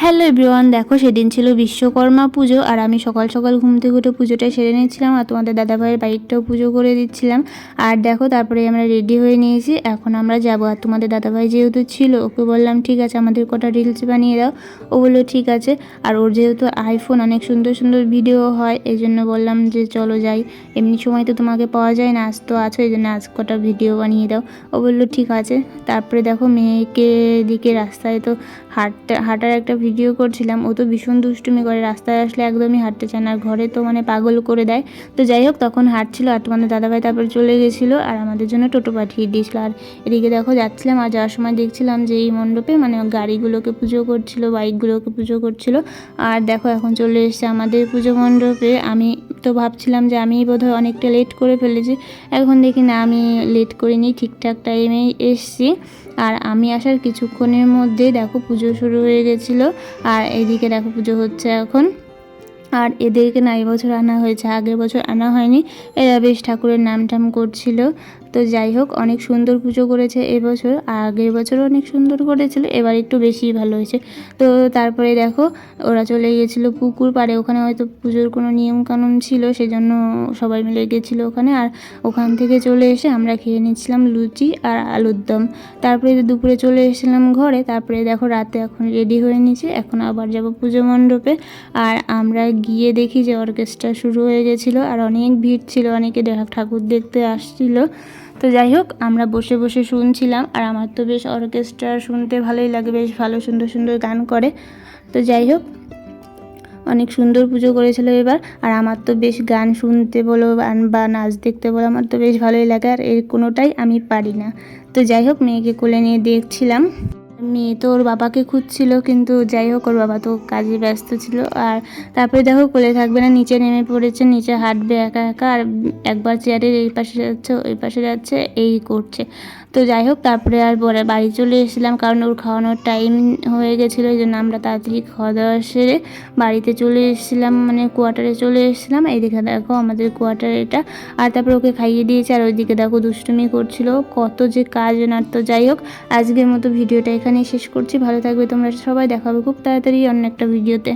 Hello everyone, দেখো সেদিন ছিল বিশ্বকর্মা পুজো আর আমি সকাল সকাল ঘুম থেকে উঠে পুজোটা সেরে নিয়েছিলাম আর তোমাদের দাদাভাইয়ের বাইকটাও পুজো করে দিচ্ছিলাম। আর দেখো তারপরে আমরা রেডি হয়ে নিয়েছি, এখন আমরা যাব। আর তোমাদের দাদাভাই যেহেতু ছিল, ওকে বললাম, ঠিক আছে, আমাদের কটা রিলস বানিয়ে দাও। ও বলল, ঠিক আছে। আর ওর যেহেতু আইফোন অনেক সুন্দর সুন্দর ভিডিও হয়, এই জন্য বললাম যে, চলো যাই। এমনি সময় তো তোমাকে পাওয়া যায় না, আজ তো আছো, এই জন্য আজ কটা ভিডিও বানিয়ে দাও। ও বলল, ঠিক আছে। তারপরে দেখো মেয়েকে দিকে রাস্তায় তো হাঁটতে, হাঁটার একটা ভিডিও করছিলাম, ও তো ভীষণ দুষ্টুমি করে, রাস্তায় আসলে একদমই হাঁটতে চায় না। আর ঘরে তো মানে পাগল করে দেয়। তো যাই হোক, তখন হাঁটছিল, আর তোমাদের দাদাভাই তারপর চলে গেছিল, আর আমাদের জন্য টোটো পাঠিয়ে দিয়েছিলো। আর এদিকে দেখো, যাচ্ছিলাম, আর যাওয়ার সময় দেখছিলাম যে এই মণ্ডপে মানে গাড়িগুলোকে পুজো করছিল, বাইকগুলোকে পুজো করছিল। আর দেখো, এখন চলে এসছে আমাদের পুজো মণ্ডপে। আমি তো ভাবছিলাম যে আমি বোধহয় অনেকটা লেট করে ফেলেছি। এখন দেখি না, আমি লেট করিনি, ঠিকঠাক টাইমেই এসছি। আর আমি আসার কিছুক্ষণের মধ্যে দেখো পুজো শুরু হয়ে গেছিল, আর এইদিকে দেখো পুজো হচ্ছে এখন। আর এদেরকে না এবছর আনা হয়েছে, আগের বছর আনা হয়নি। এরা বেশ ঠাকুরের নাম টাম করছিল। তো যাই হোক, অনেক সুন্দর পুজো করেছে এবছর। আগের বছরও অনেক সুন্দর করেছিল, এবার একটু বেশি ভালো হয়েছে। তো তারপরে দেখো, ওরা চলে গেছিল পুকুর পাড়ে, ওখানে হয়তো পুজোর কোনো নিয়ম কানুন ছিল, সেজন্য সবাই মিলে গেছিল ওখানে। আর ওখান থেকে চলে এসে আমরা খেয়ে নিচ্ছিলাম লুচি আর আলুর দম। তারপরে দুপুরে চলে এসেছিলাম ঘরে, তারপরে দেখো রাতে এখন রেডি হয়ে নিয়েছি, এখন আবার যাব পুজো মণ্ডপে। আর আমরা গিয়ে দেখি যে অর্কেস্ট্রা শুরু হয়ে গেছিল, আর অনেক ভিড় ছিল, অনেকে ঠাকুর দেখতে আসছিল। তো যাই হোক, আমরা বসে বসে শুনছিলাম আর আমার তো বেশ অর্কেস্ট্রা শুনতে ভালোই লাগে, বেশ ভালো সুন্দর সুন্দর গান করে। তো যাই হোক, অনেক সুন্দর পুজো করেছিল এবার আর আমার তো বেশ গান শুনতে বলো বা নাচ দেখতে বলো আমার তো বেশ ভালোই লাগে আর এর কোনোটাই আমি পারি না। তো যাই হোক, মেয়েকে কোলে নিয়ে দেখছিলাম। মেয়ে তো ওর বাবাকে খুঁজছিল, কিন্তু যাই হোক, ওর বাবা তো কাজে ব্যস্ত ছিল। আর তারপরে দেখো কোলে থাকবে না, নিচে নেমে পড়েছে, নিচে হাঁটবে একা একা, আর একবার চেয়ারের এই পাশে যাচ্ছে, ওই পাশে যাচ্ছে, এই করছে। তো যাই হোক, তারপরে আর বাড়ি চলে এসেছিলাম, কারণ ওর খাওয়ানোর টাইম হয়ে গেছিল, এই জন্য আমরা তাড়াতাড়ি খাওয়া দাওয়া সেরে বাড়িতে চলে এসেছিলাম মানে কোয়ার্টারে চলে এসেছিলাম। এইদিকে দেখো আমাদের কোয়ার্টার এটা। আর তারপরে ওকে খাইয়ে দিয়েছে, আর ওইদিকে দেখো দুষ্টুমি করছিল, কত যে কাজ ওনার। তো যাই হোক, আজকের মতো ভিডিওটা এখানেই শেষ করছি। ভালো থাকবে তোমরা সবাই। দেখাবে খুব তাড়াতাড়ি অন্য একটা ভিডিওতে।